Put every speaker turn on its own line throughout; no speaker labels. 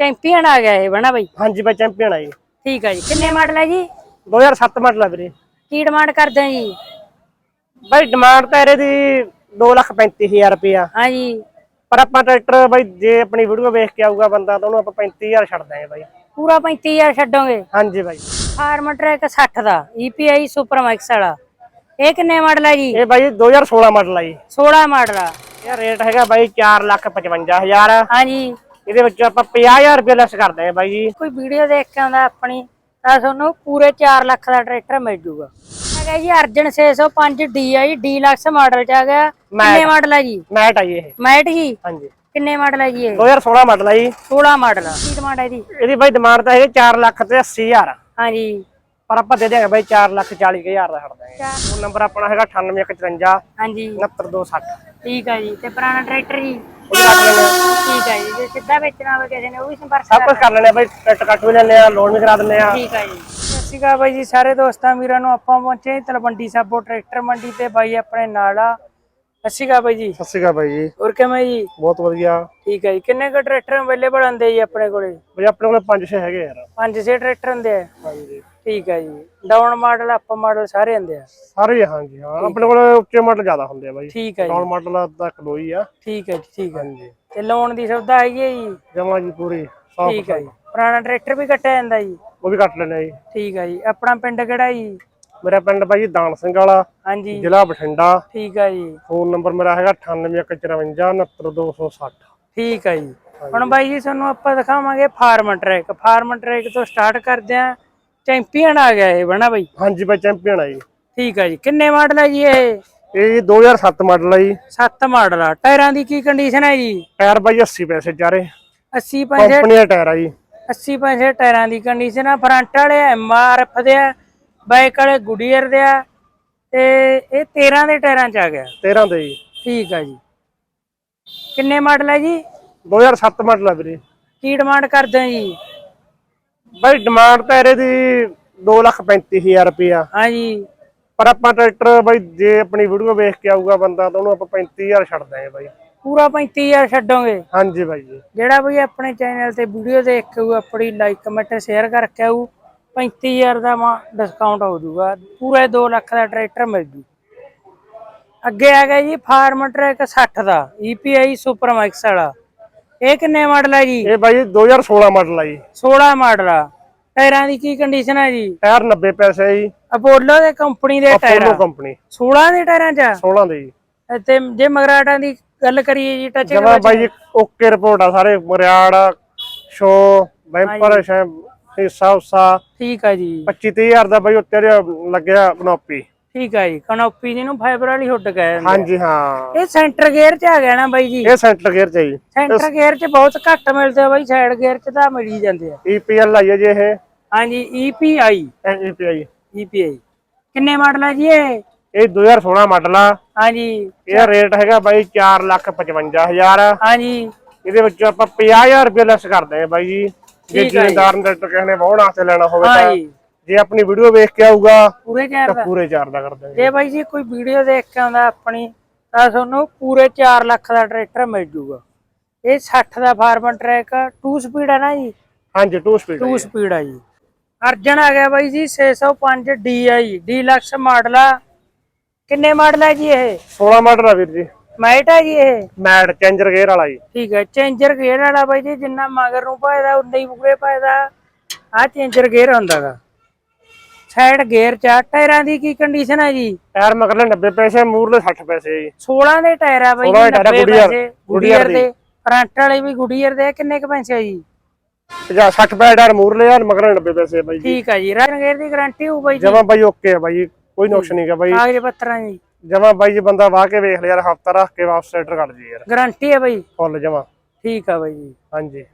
Champion ਆ ਗਿਆ ਇਹ ਬਣਾ ਬਾਈ?
ਹਾਂਜੀ ਬਾਈ ਚੈਂਪੀਅਨ ਆ ਜੀ
ਠੀਕ ਆ ਜੀ। ਕਿੰਨੇ ਮਾਡਲ ਹੈ ਜੀ?
2007 ਮਾਡਲ ਆ ਵੀਰੇ।
ਕੀ ਡਿਮਾਂਡ ਕਰਦੇ ਆ ਜੀ?
ਬਾਈ ਡਿਮਾਂਡ ਤਾਂ ਇਹਦੇ ਦੀ 235000 ਰੁਪਇਆ।
ਹਾਂ ਜੀ।
ਪਰ ਆਪਾਂ ਟਰੈਕਟਰ ਬਾਈ ਜੇ ਆਪਣੀ ਵੀਡੀਓ ਵੇਖ ਕੇ ਆਊਗਾ ਬੰਦਾ ਤਾਂ ਉਹਨੂੰ ਆਪਾਂ 35000 ਛੱਡ ਦਾਂਗੇ ਬਾਈ।
ਪੂਰਾ 35000 ਛੱਡੋਗੇ?
ਹਾਂਜੀ ਬਾਈ।
ਫਾਰਮ ਟਰੈਕ 60 ਦਾ EPI ਸੁਪਰ ਮੈਕਸ ਵਾਲਾ। ਇਹ ਕਿੰਨੇ ਮਾਡਲ ਹੈ ਜੀ?
ਇਹ ਬਾਈ 2016 ਮਾਡਲ ਆ ਜੀ।
16 ਮਾਡਲ ਆ।
ਇਹ ਰੇਟ ਹੈਗਾ ਬਾਈ 455000
ਹਾਂ ਜੀ।
ਇਹਦੇ ਵਿੱਚ ਆਪਾਂ 50000 ਰੁਪਏ ਲੈਸ ਕਰ ਦਾਂਗੇ ਬਾਈ ਜੀ।
ਕੋਈ ਵੀਡੀਓ ਦੇਖ ਕੇ ਆਉਂਦਾ ਆਪਣੀ ਤਾਂ ਤੁਹਾਨੂੰ ਪੂਰੇ 4 ਲੱਖ ਦਾ ਟਰੈਕਟਰ ਮਿਲ ਜੂਗਾ। ਹੈਗਾ ਜੀ ਅਰਜਨ 605 DI ਡੀਲਕਸ ਮਾਡਲ ਚ ਆ ਗਿਆ। ਕਿੰਨੇ ਮਾਡਲ ਹੈ ਜੀ?
ਮੈਟ ਆ ਜੀ ਇਹ।
ਮੈਟ ਜੀ
ਹਾਂਜੀ।
ਕਿੰਨੇ ਮਾਡਲ ਹੈ ਜੀ ਇਹ?
2016 ਮਾਡਲ ਆ ਜੀ।
16 ਮਾਡਲ ਆ। ਕੀ ਡਿਮਾਂਡ ਹੈ ਜੀ
ਇਹਦੀ ਬਾਈ ਡਿਮਾਂਡ ਤਾਂ ਹੈਗੀ 4 ਲੱਖ ਤੇ 80000
ਹਾਂ ਜੀ
ਪਰ ਆਪਾਂ ਦੇ ਦਿਆਂਗੇ ਬਾਈ 4 ਲੱਖ 40000 ਦਾ ਛੱਡ ਦਾਂਗੇ ਫੋਨ ਨੰਬਰ ਆਪਣਾ ਹੈਗਾ 9855
ਹਾਂ ਜੀ
69260
ਠੀਕ ਹੈ ਜੀ ਤੇ ਪੁਰਾਣਾ ਟਰੈਕਟਰ ਜੀ?
ਆ।
ਠੀਕ ਹੈ ਜੀ ਜੇ ਸਿੱਧਾ ਵੇਚਣਾ ਹੋਵੇ ਕਿਸੇ ਨੇ ਉਹ ਵੀ ਸੰਪਰਕ
ਸਭ ਕੁਝ ਕਰ ਲੈਣੇ ਆ ਬਾਈ ਟਿਕਟ ਕੱਟ ਵੀ ਲੈਣੇ ਆ ਲੋਨ ਵੀ ਕਰਾ ਦਿੰਦੇ ਆ।
ਠੀਕ ਹੈ ਜੀ। ਸਤਿ ਸ਼੍ਰੀ ਅਕਾਲ ਬਾਈ ਜੀ ਸਾਰੇ ਦੋਸਤਾਂ ਵੀਰਾਂ ਨੂੰ ਆਪਾਂ ਪਹੁੰਚੇ ਤਲਵੰਡੀ ਸਾਬੋ ਟਰੈਕਟਰ ਮੰਡੀ ਤੇ ਬਾਈ ਆਪਣੇ ਨਾਲ ਆ। ਸਤਿ ਸ਼੍ਰੀ ਅਕਾਲ ਬਾਈ ਜੀ।
ਸਤਿ ਸ਼੍ਰੀ ਅਕਾਲ ਬਾਈ ਜੀ।
ਹੋਰ ਕਿਵੇਂ ਜੀ?
ਬਹੁਤ ਵਧੀਆ।
ਠੀਕ ਹੈ ਜੀ ਕਿੰਨੇ ਕੁ ਟਰੈਕਟਰ ਅਵੇਲੇਬਲ ਹੁੰਦੇ ਜੀ ਆਪਣੇ ਕੋਲੇ?
ਬਾਈ ਆਪਣੇ ਕੋਲ 5-6 ਹੈਗੇ ਯਾਰ।
ਪੰਜ ਛੇ ਟਰੈਕਟਰ ਹੁੰਦੇ ਆ।
ਹਾਂਜੀ।
ਠੀਕ ਹੈ ਜੀ। ਡਾਊਨ ਮਾਡਲ ਅਪ ਮਾਡਲ ਸਾਰੇ ਹੁੰਦੇ ਆ।
ਸਾਰੇ ਹੀ ਹਾਂਜੀ ਹਾਂ। ਆਪਣੇ ਕੋਲ ਉੱਚੇ ਮਾਡਲ ਜ਼ਿਆਦਾ ਹੁੰਦੇ ਆ ਬਾਈ।
ਠੀਕ ਹੈ ਜੀ।
ਡਾਊਨ ਮਾਡਲ ਦੋ ਹੀ ਆ।
ਠੀਕ ਹੈ ਜੀ ਠੀਕ ਹੈ।
ਹਾਂਜੀ।
ਤੇ ਲੋਨ ਦੀ ਸੁਵਿਧਾ ਹੈਗੀ ਹੈ ਜੀ?
ਜਮਾ ਜੀ ਪੂਰੀ 100%
ਠੀਕ ਹੈ ਜੀ। ਪੁਰਾਣਾ ਟਰੈਕਟਰ ਵੀ ਕੱਟਿਆ ਜਾਂਦਾ ਜੀ?
ਉਹ ਵੀ ਕੱਟ ਲੈਣੇ ਜੀ।
ਠੀਕ ਹੈ ਜੀ। ਆਪਣਾ ਪਿੰਡ ਕਿਹੜਾ ਜੀ?
ਮੇਰਾ ਪਿੰਡ ਬਾਈ ਦਾਨ ਸਿੰਘ ਵਾਲਾ।
ਹਾਂਜੀ।
ਜ਼ਿਲ੍ਹਾ ਬਠਿੰਡਾ।
ਠੀਕ ਹੈ ਜੀ।
ਫੋਨ ਨੰਬਰ ਮੇਰਾ ਹੈਗਾ 9854 69260
ਠੀਕ ਹੈ ਜੀ। ਹੁਣ ਬਾਈ ਜੀ ਤੁਹਾਨੂੰ ਆਪਾਂ ਦਿਖਾਵਾਂਗੇ ਫਾਰਮ ਟਰੈਕ। ਫਾਰਮ ਟਰੈਕ ਤੋਂ ਸਟਾਰਟ ਕਰਦੇ ਆ ਚੈਂਪੀਅਨ ਆ ਗਿਆ ਇਹ ਬਣਾ ਬਾਈ?
ਹਾਂਜੀ ਬਾਈ ਚੈਂਪੀਅਨ ਆ ਜੀ।
ਠੀਕ ਹੈ ਜੀ। ਕਿੰਨੇ ਮਾਡਲ ਹੈ ਜੀ ਇਹ?
ਇਹ 2007 ਮਾਡਲ ਆ ਜੀ।
7 ਮਾਡਲ ਆ। ਟਾਇਰਾਂ ਦੀ ਕੀ ਕੰਡੀਸ਼ਨ ਹੈ ਜੀ?
ਟਾਇਰ ਬਾਈ 80 ਪੈਸੇ ਚਾਰੇ।
80 ਪੈਸੇ
ਕੰਪਨੀ ਦਾ ਟਾਇਰ ਆ ਜੀ।
80 ਪੈਸੇ ਟਾਇਰਾਂ ਦੀ ਕੰਡੀਸ਼ਨ ਆ। ਫਰੰਟ ਵਾਲੇ ਐਮਆਰਐਫ ਦੇ ਆ ਬਾਈਕ ਵਾਲੇ ਗੁਡੀਅਰ ਦੇ ਆ ਤੇ ਇਹ 13 ਦੇ ਟਾਇਰਾਂ ਚ ਆ ਗਿਆ।
13 ਦੇ ਜੀ।
ਠੀਕ ਹੈ ਜੀ। ਕਿੰਨੇ ਮਾਡਲ ਹੈ ਜੀ?
2007 ਮਾਡਲ ਆ ਵੀਰੇ।
ਕੀ ਡਿਮਾਂਡ ਕਰਦੇ ਹੋ ਜੀ?
ਬਾਈ ਡਿਮਾਂਡ ਤਾਂ ਇਹਦੇ ਦੀ 235000 ਰੁਪਇਆ।
ਹਾਂ ਜੀ
ਪਰ ਆਪਾਂ ਟਰੈਕਟਰ ਬਾਈ ਜੇ ਆਪਣੀ ਵੀਡੀਓ ਵੇਖ ਕੇ ਆਊਗਾ ਬੰਦਾ ਤਾਂ ਉਹਨੂੰ ਆਪਾਂ 35000 ਛੱਡ ਦਾਂਗੇ ਬਾਈ।
ਪੂਰਾ 35000 ਛੱਡੋਗੇ।
ਹਾਂਜੀ ਬਾਈ ਜੀ।
ਜਿਹੜਾ ਵੀ ਆਪਣੇ ਚੈਨਲ ਤੇ ਵੀਡੀਓ ਦੇਖ ਕੇ ਆਊ, ਆਪਣੀ ਲਾਈਕ ਕਮੈਂਟ ਸ਼ੇਅਰ ਕਰਕੇ ਆਊ 35000 ਦਾ ਡਿਸਕਾਊਂਟ ਹੋ ਜਾਊਗਾ। ਪੂਰੇ 2 ਲੱਖ ਦਾ ਟਰੈਕਟਰ ਮਿਲ ਜੂ। ਅੱਗੇ ਆ ਗਿਆ ਜੀ ਫਾਰਮ ਟਰੈਕ 60 ਦਾ EPI ਸੁਪਰ ਮੈਕਸ ਵਾਲਾ। ਇਹ ਕਿੰਨੇ ਮਾਡਲ ਹੈ ਜੀ?
ਇਹ ਬਾਈ 2016 ਮਾਡਲ ਆ ਜੀ।
16 ਮਾਡਲ ਆ। ਟਾਇਰਾਂ ਦੀ ਕੀ ਕੰਡੀਸ਼ਨ ਹੈ ਜੀ?
ਟਾਇਰ 90 ਪੈਸੇ ਜੀ।
ਅਪੋਲੋ ਦੇ ਕੰਪਨੀ ਦੇ ਟਾਇਰ?
ਅਪੋਲੋ ਕੰਪਨੀ
16 ਦੇ ਟਾਇਰਾਂ ਚ? ਆ।
16 ਦੇ ਜੀ।
ਤੇ ਜੇ ਮਗਰਾਟਾਂ ਦੀ ਗੱਲ ਕਰੀਏ ਜੀ ਟੱਚ
ਜਮਾ ਬਾਈ ਜੀ ਓਕੇ ਰਿਪੋਰਟ ਆ ਸਾਰੇ ਮਰਿਆੜ ਸ਼ੋ ਬੈਂਪਰ ਸ਼ੈ ਹਿੱਸਾ ਉਸਾ
ਠੀਕ ਆ ਜੀ।
25 30000 ਦਾ ਬਾਈ ਉੱਤੇ ਲੱਗਿਆ ਕਨੋਪੀ
ਠੀਕ ਆ ਜੀ ਕਨੋਪੀ ਜਿਹਨੂੰ ਫਾਈਬਰ ਵਾਲੀ ਹੁੱਡ ਕਹਿੰਦੇ।
ਹਾਂਜੀ ਹਾਂ।
ਇਹ ਸੈਂਟਰ ਗੇਅਰ ਚ ਆ ਗਿਆ ਨਾ ਬਾਈ ਜੀ।
ਇਹ ਸੈਂਟਰ ਗੇਅਰ ਚ ਜੀ।
ਸੈਂਟਰ ਗੇਅਰ ਚ ਬਹੁਤ ਘੱਟ ਮਿਲਦੇ ਆ ਬਾਈ ਸਾਈਡ ਗੇਅਰ ਚ ਤਾਂ ਮਿਲ ਹੀ ਜਾਂਦੇ ਆ।
ਈਪੀਐਲ ਆਈ ਹੈ ਜੀ ਇਹ।
ਹਾਂਜੀ E EPI
ਈਪੀਆਈ
EPI ਕਿੰਨੇ ਮਾਡਲ ਹੈ ਜੀ ਇਹ?
ਇਹ 2016 ਮਾਡਲ ਆ।
ਹਾਂਜੀ।
ਇਹਦਾ ਰੇਟ ਹੈਗਾ ਬਾਈ 455000
ਹਾਂਜੀ।
ਇਹਦੇ ਵਿੱਚ ਆਪਾਂ 50000 ਰੁਪਏ ਲੈਸ ਕਰਦੇ ਆ ਬਾਈ ਜੀ। ਜੇ। ਜ਼ਿਮੀਂਦਾਰ ਟਰੈਕਟਰ ਕਿਸੇ ਨੇ ਵਾਹਣ ਵਾਸਤੇ ਲੈਣਾ ਹੋਵੇ ਤਾਂ।
ਹਾਂਜੀ।
ਜੇ ਆਪਣੀ ਵੀਡੀਓ ਵੇਖ ਕੇ ਆਊਗਾ
ਪੂਰੇ ਚਾਰ
ਤਾਂ
ਦਾ।
ਪੂਰੇ ਚਾਰ ਦਾ ਕਰ ਦਾਂਗੇ
ਜੇ ਬਾਈ ਜੀ ਕੋਈ ਵੀਡੀਓ ਦੇਖ ਕੇ ਆਉਂਦਾ ਆਪਣੀ ਤਾਂ ਤੁਹਾਨੂੰ ਪੂਰੇ 4 ਲੱਖ ਦਾ ਟਰੈਕਟਰ ਮਿਲ ਜੂਗਾ। ਇਹ 60 ਦਾ ਫਾਰਮਨ ਟਰੈਕ 2 ਸਪੀਡ ਹੈ ਨਾ ਜੀ?
ਹਾਂਜੀ 2 ਸਪੀਡ
2 ਸਪੀਡ ਆ ਜੀ। ਅਰਜਨ ਆ ਗਿਆ ਬਾਈ ਜੀ 605 DI ਡੀਲਕਸ ਮਾਡਲ ਆ ਕਿੰਨੇ ਮਾਡਲ ਹੈ ਜੀ ਇਹ?
16 ਮਾਡਲ ਆ ਵੀਰ ਜੀ।
ਮਾਈਟ ਹੈ ਜੀ ਇਹ?
ਮੈਟ ਚੇਂਜਰ ਗੇਅਰ ਵਾਲਾ ਜੀ।
ਠੀਕ ਹੈ ਚੇਂਜਰ ਗੇਅਰ ਵਾਲਾ ਬਾਈ ਜੀ ਜਿੰਨਾ ਮਗਰ ਨੂੰ ਪਾਇਦਾ ਉਨਾ ਹੀ ਪੂਰੇ ਪਾਇਦਾ। ਆ ਚੇਂਜਰ ਗੇਅਰ ਹੁੰਦਾਗਾ ਸਾਈਡ ਗੇਅਰ ਚ ਆ, ਟਾਇਰਾਂ ਦੀ ਕੀ ਕੰਡੀਸ਼ਨ ਹੈ ਜੀ?
ਟਾਇਰ ਮਗਰਲੇ 90 ਪੈਸੇ ਮੂਰਲੇ 60 ਪੈਸੇ ਜੀ।
16 ਦੇ ਟਾਇਰ ਆ ਬਾਈ
16
ਜੀ
ਦੇ ਟਾਇਰ ਆ,
90
ਗੁਡੀਅਰ-
ਪੈਸੇ
ਗੁਡੀਅਰ
ਗੁਡੀਅਰ ਦੇ। ਫਰੰਟ ਵਾਲੇ ਵੀ ਗੁਡੀਅਰ ਦੇ ਆ, ਕਿੰਨੇ ਕ ਪੈਸੇ ਆ ਜੀ?
50 60 ਪੈਸੇ ਟਾਇਰ ਮੂਰਲੇ ਆ ਮਗਰਲੇ 90 ਪੈਸੇ ਬਾਈ ਜੀ।
ਠੀਕ ਆ ਜੀ ਰੰਗ ਗੇਅਰ ਦੀ ਗਾਰੰਟੀ ਹੋ ਬਾਈ ਜੀ।
ਜਮਾ ਬਾਈ ਓਕੇ ਆ ਬਾਈ ਕੋਈ ਨੁਕਸ ਨਹੀਂਗਾ ਬਾਈ।
ਕਾਗਜ਼ ਪੱਤਰਾਂ ਦੀ
ਜਮਾ ਬਾਈ ਜੀ ਬੰਦਾ ਵਾਹ ਕੇ ਵੇਖ ਲਿਆ ਯਾਰ ਹਫਤਾ ਰੱਖ ਕੇ ਵਾਪਸ ਸੈਟਰ ਕੱਢ ਜੀ ਯਾਰ।
ਗਾਰੰਟੀ ਹੈ ਬਾਈ।
ਫੁੱਲ ਜਮਾ।
ਠੀਕ ਆ ਬਾਈ ਜੀ।
ਹਾਂਜੀ।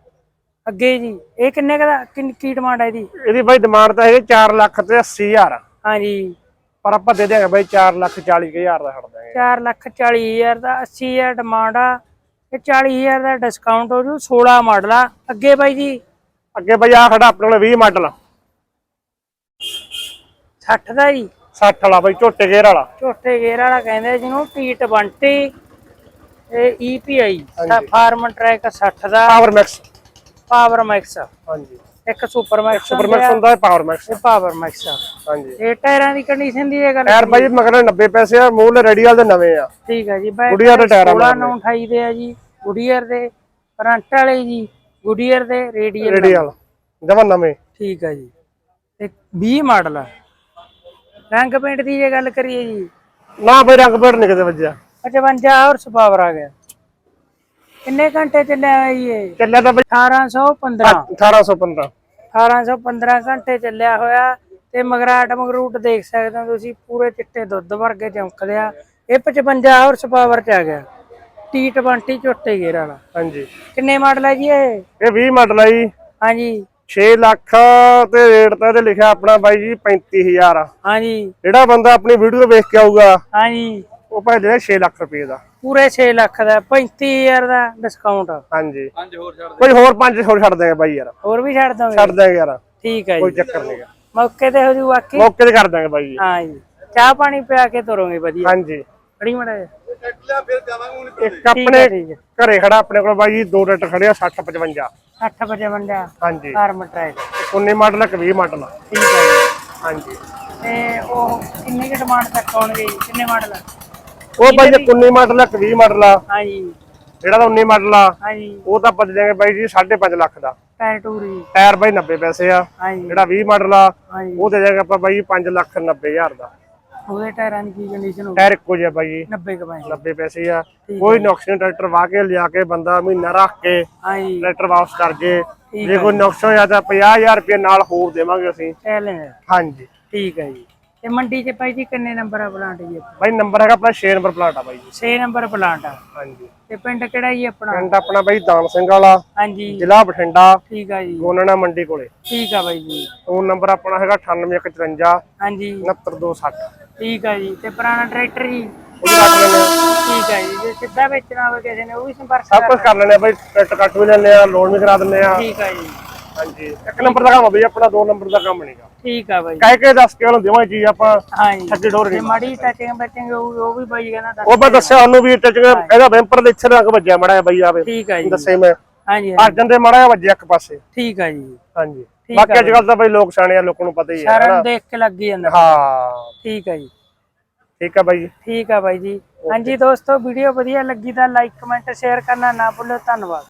ਅੱਗੇ ਜੀ ਇਹ ਕਿੰਨੇ ਕ ਦਾ ਕਿੰਨ- ਕੀ ਡਿਮਾਂਡ ਹੈ ਇਹਦੀ?
ਇਹਦੀ ਬਾਈ ਡਿਮਾਂਡ ਤਾਂ ਹੈਗੀ 4 ਲੱਖ ਤੇ 80 ਹਜ਼ਾਰ।
ਹਾਂਜੀ।
ਪਰ ਆਪਾਂ ਦੇ ਦਿਆਂਗੇ ਬਾਈ 4 ਲੱਖ 40 ਕੁ ਹਜ਼ਾਰ ਦਾ ਛੱਡ ਦਾਂਗੇ
4 ਲੱਖ 40 ਹਜ਼ਾਰ ਦਾ 80 ਹਜ਼ਾਰ ਡਿਮਾਂਡ ਆ ਤੇ 40 ਹਜ਼ਾਰ ਦਾ ਡਿਸਕਾਊਂਟ ਹੋ ਜੂ 16 ਮਾਡਲ ਆ। ਅੱਗੇ ਬਾਈ ਜੀ?
ਅੱਗੇ ਬਾਈ ਆ ਖੜਾ ਆਪਣੇ ਕੋਲ 20 ਮਾਡਲ
60 ਦਾ ਜੀ?
60 ਵਾਲਾ ਬਾਈ ਝੋਟੇ ਗੇਅਰ ਵਾਲਾ।
ਛੋਟੇ ਗੇਅਰ ਵਾਲਾ ਕਹਿੰਦੇ ਜਿਹਨੂੰ T20 ਇਹ EPI ਫਾਰਮ ਟਰੈਕ 60 ਦਾ।
Power max
power max.
ਹਾਂਜੀ।
ਇੱਕ ਸੁਪਰ ਮੈਕਸ
ਸੁਪਰ ਮੈਕਸ ਹੁੰਦਾ ਹੈ ਪਾਵਰ ਮੈਕਸ।
ਤੇ ਪਾਵਰ ਮੈਕਸ
ਹਾਂਜੀ।
ਇਹ ਟਾਇਰਾਂ ਦੀ ਕੰਡੀਸ਼ਨ ਦੀ ਇਹ ਗੱਲ
ਟਾਇਰ ਬਾਈ ਮਗਰ 90 ਪੈਸੇ ਆ ਮੂਲ ਰੇਡੀਅਲ ਦੇ ਨਵੇਂ ਆ।
ਠੀਕ ਹੈ ਜੀ
ਗੁਡੀਅਰ ਦੇ ਟਾਇਰ ਆ
16 9 28 ਦੇ ਆ ਜੀ ਗੁਡੀਅਰ ਦੇ ਫਰੰਟ ਵਾਲੇ ਜੀ ਗੁਡੀਅਰ ਦੇ ਰੇਡੀਅਲ
ਰੇਡੀਅਲ ਜਮਾ ਨਵੇਂ।
ਠੀਕ ਹੈ ਜੀ। ਤੇ 20 ਮਾਡਲ ਆ। ਰੰਗ ਪੇਂਟ ਦੀ ਜੇ ਗੱਲ ਕਰੀਏ ਜੀ।
ਨਾ ਬਈ ਰੰਗ ਪੇੜ ਨਹੀਂ ਕਿਤੇ ਵੱਜਿਆ।
55 ਹਾਰਸ ਪਾਵਰ ਆ ਗਿਆ। ਕਿੰਨੇ ਘੰਟੇ ਚੱਲਿਆ ਇਹ?
ਚੱਲਿਆ ਤਾਂ ਬਈ
1815
1815
1815 ਘੰਟੇ ਚੱਲਿਆ ਹੋਇਆ ਤੇ ਮਗਰਾਟ ਮਗਰੂਟ ਦੇਖ ਸਕਦੇ ਹੋ ਤੁਸੀਂ ਪੂਰੇ ਚਿੱਟੇ ਦੁੱਧ ਵਰਗੇ ਚਮਕਦੇ ਆ। ਇਹ 55 ਹਾਰਸ ਪਾਵਰ ਚ ਆ ਗਿਆ। T20 ਝੋਟੇ ਗੇਰ ਵਾਲਾ
ਹਾਂਜੀ।
ਕਿੰਨੇ ਮਾਡਲ ਹੈ ਜੀ ਇਹ?
ਇਹ 20 ਮਾਡਲ ਆ ਜੀ।
ਹਾਂਜੀ।
6 ਲੱਖ ਤੇ ਰੇਟ ਤਾਂ ਇਹਦੇ ਲਿਖਿਆ ਆਪਣਾ ਬਾਈ ਜੀ 35000 ਆ।
ਹਾਂਜੀ।
ਜਿਹੜਾ ਬੰਦਾ ਆਪਣੀ ਵੀਡੀਓ ਵੇਖ ਕੇ ਆਊਗਾ
ਹਾਂਜੀ।
ਉਹ ਭਾਈ ਦੇ 6 ਲੱਖ ਰੁਪਏ ਦਾ।
ਪੂਰੇ 6 ਲੱਖ ਦਾ 35000 ਦਾ ਡਿਸਕਾਊਂਟ
ਹਾਂਜੀ। ਕੋਈ ਹੋਰ ਪੰਜ ਹੋਰ ਛੱਡ ਦੇਗੇ ਬਾਈ ਯਾਰ।
ਹੋਰ ਵੀ ਛੱਡ ਦੋਗੇ
ਛੱਡ ਦੇਗੇ ਯਾਰ।
ਠੀਕ ਹੈ
ਕੋਈ
ਜੀ।
ਚੱਕਰ ਨਹੀਂਗਾ
ਮੌਕੇ ਤੇ ਹੋ ਜੂ ਬਾਕੀ?
ਮੌਕੇ ਤੇ ਕਰ ਦਾਂਗੇ ਬਾਈ ਜੀ।
ਹਾਂ ਜੀ। ਚਾਹ ਪਾਣੀ ਪਿਆ ਕੇ ਤੁਰੋਗੇ ਵਧੀਆ।
ਹਾਂਜੀ।
ਖੜੀ ਮੜਾ
ਇੱਕ ਆਪਣੇ ਘਰੇ ਖੜਾ ਆਪਣੇ ਕੋਲ ਬਾਈ ਜੀ ਦੋ ਰੇਟ ਖੜੇ ਆ 60 55
60 ਵਜੇ ਮੰਡਿਆ
ਹਾਂਜੀ।
Farm track.
19 ਮਾਡਲ ਇੱਕ 20 ਮਾਡਲ। ਆ
ਠੀਕ ਹੈ ਜੀ।
ਹਾਂਜੀ।
ਤੇ ਉਹ ਕਿੰਨੇ ਕੁ ਡਿਮਾਂਡ ਤੱਕ ਆਉਣਗੇ? ਕਿੰਨੇ ਮਾਡਲ
ਉਹ ਬਾਈ ਜੀ। 19 ਮਾਡਲ ਇੱਕ 20 ਮਾਡਲ ਆ।
ਹਾਂ ਜੀ
ਜਿਹੜਾ ਤਾਂ 19 ਮਾਡਲ ਆ ਉਹ ਤਾਂ ਬਚ ਜਾਏਗਾ ਬਾਈ ਜੀ 5.5 ਲੱਖ ਦਾ।
ਟਾਇਰ ਟੂਰ ਜੀ।
ਟਾਇਰ ਬਾਈ 90 ਪੈਸੇ ਆ। ਜਿਹੜਾ 20 ਮਾਡਲ ਆ ਉਹ ਦੇ ਜਾਏਗਾ ਆਪਾਂ ਬਾਈ 5 ਲੱਖ 90 ਹਜ਼ਾਰ ਦਾ।
ਉਹਦੇ ਟਾਇਰਾਂ ਦੀ ਕੀ ਕੰਡੀਸ਼ਨ ਹੋ
ਟਾਇਰ ਇੱਕੋ ਜਿਹਾ ਬਾਈ ਜੀ।
90 ਕ ਪੈਸੇ।
90 ਪੈਸੇ ਆ। ਕੋਈ ਨੁਕਸਾਨ ਟਰੈਕਟਰ ਵਾਹ ਕੇ ਲਿਆ ਕੇ ਬੰਦਾ ਮਹੀਨਾ ਰੱਖ ਕੇ ਟਰੈਕਟਰ ਵਾਪਸ ਕਰ ਜੇ। ਜੇ ਕੋਈ ਨੁਕਸ ਹੋਇਆ ਤਾਂ 50000 ਰੁਪਏ ਨਾਲ ਹੋਰ ਦੇਵਾਂਗੇ ਅਸੀਂ। ਹਾਂਜੀ।
ਠੀਕ ਹੈ ਜੀ। ਤੇ ਮੰਡੀ 'ਚ ਭਾਈ ਜੀ ਕਿੰਨੇ ਨੰਬਰ ਆ ਪਲਾਂਟ ਜੀ
ਬਾਈ ਨੰਬਰ ਹੈਗਾ ਆਪਣਾ 6 ਨੰਬਰ ਪਲਾਟ ਆ ਬਾਈ ਜੀ।
6 ਨੰਬਰ ਪਲਾਂਟ ਆ।
ਹਾਂਜੀ।
ਤੇ ਪਿੰਡ ਕਿਹੜਾ ਜੀ ਆਪਣਾ?
ਪਿੰਡ ਆਪਣਾ ਬਾਈ ਦਾਨ ਸਿੰਘ ਵਾਲਾ
ਹਾਂਜੀ।
ਜ਼ਿਲ੍ਹਾ ਬਠਿੰਡਾ
ਠੀਕ ਆ ਜੀ।
ਗੋਨਣਾ ਮੰਡੀ ਕੋਲੇ।
ਠੀਕ ਆ ਬਾਈ ਜੀ।
ਫੋਨ ਨੰਬਰ ਆਪਣਾ ਹੈਗਾ 9854
ਹਾਂਜੀ।
6960
ਠੀਕ ਆ ਜੀ। ਤੇ ਪੁਰਾਣਾ ਟਰੈਕਟਰ ਜੀ?
ਉਹ ਵੀ ਰੱਖ ਲੈਣੇ ਆ।
ਠੀਕ ਆ ਜੀ। ਜੇ ਸਿੱਧਾ ਵੇਚਣਾ ਹੋਵੇ ਕਿਸੇ ਨੇ ਉਹ ਵੀ ਸੰਪਰਕ
ਸਭ
ਕਰ
ਕੁਝ ਕਰ ਲੈਣੇ ਆ ਬਾਈ ਟਰੈਕਟਰ ਕੱਟ ਵੀ ਲੈਣੇ ਆ ਲੋਨ ਵੀ ਕਰਾ ਦਿੰਦੇ ਆ।
ਠੀਕ ਆ ਜੀ।
ਹਾਂਜੀ। ਇੱਕ ਨੰਬਰ ਦਾ ਕੰਮ ਆ ਬਾਈ ਆਪਣਾ ਦੋ ਨੰਬਰ ਦਾ ਕੰਮ ਨਹੀਂਗਾ।
ਠੀਕ ਆ ਬਾਈ।
ਕਹਿ ਕੇ ਦੱਸ ਕੇ ਉਹਨੂੰ ਦੇਵਾਂ ਚੀਜ਼ ਆਪਾਂ
ਹਾਂ ਜੀ
ਠੱਗੀ ਡੋਰ
ਤੇ
ਨਹੀਂ
ਮਾੜੀ ਟੱਚਿੰਗ ਬੱਚਿੰਗ ਉਹ ਉਹ ਵੀ ਬਾਈ ਕਹਿੰਦਾ ਦੱਸ
ਉਹ ਮੈਂ ਦੱਸਿਆ ਉਹਨੂੰ ਵੀ ਟੱਚ ਇਹਦਾ ਵੈਂਪਰ ਦੇ ਇੱਥੇ ਰੰਗ ਵੱਜਿਆ ਮੜਾ ਬਾਈ ਆਵੇ।
ਠੀਕ ਆ ਜੀ।
ਦੱਸੇ ਮੈਂ।
ਹਾਂਜੀ
ਅਰਜਨ ਦੇ ਮੜਾ ਵੱਜਿਆ ਇੱਕ ਪਾਸੇ।
ਠੀਕ ਆ ਜੀ।
ਹਾਂਜੀ। ਬਾਕੀ ਅੱਜ ਕੱਲ ਤਾਂ ਬਾਈ ਲੋਕ ਸਿਆਣੇ ਆ ਲੋਕਾਂ ਨੂੰ ਪਤਾ ਹੀ ਹੈ
ਸਾਰਿਆਂ ਨੂੰ ਦੇਖ ਕੇ ਲੱਗ ਹੀ ਜਾਂਦਾ।
ਹਾਂ।
ਠੀਕ ਆ ਜੀ।
ਠੀਕ ਆ ਬਾਈ। ਜੀ
ਠੀਕ ਆ ਬਾਈ ਜੀ। ਹਾਂਜੀ ਦੋਸਤੋ ਵੀਡੀਓ ਵਧੀਆ ਲੱਗੀ ਤਾਂ ਲਾਈਕ ਕਮੈਂਟ ਸ਼ੇਅਰ ਕਰਨਾ ਨਾ ਭੁੱਲੋ। ਧੰਨਵਾਦ।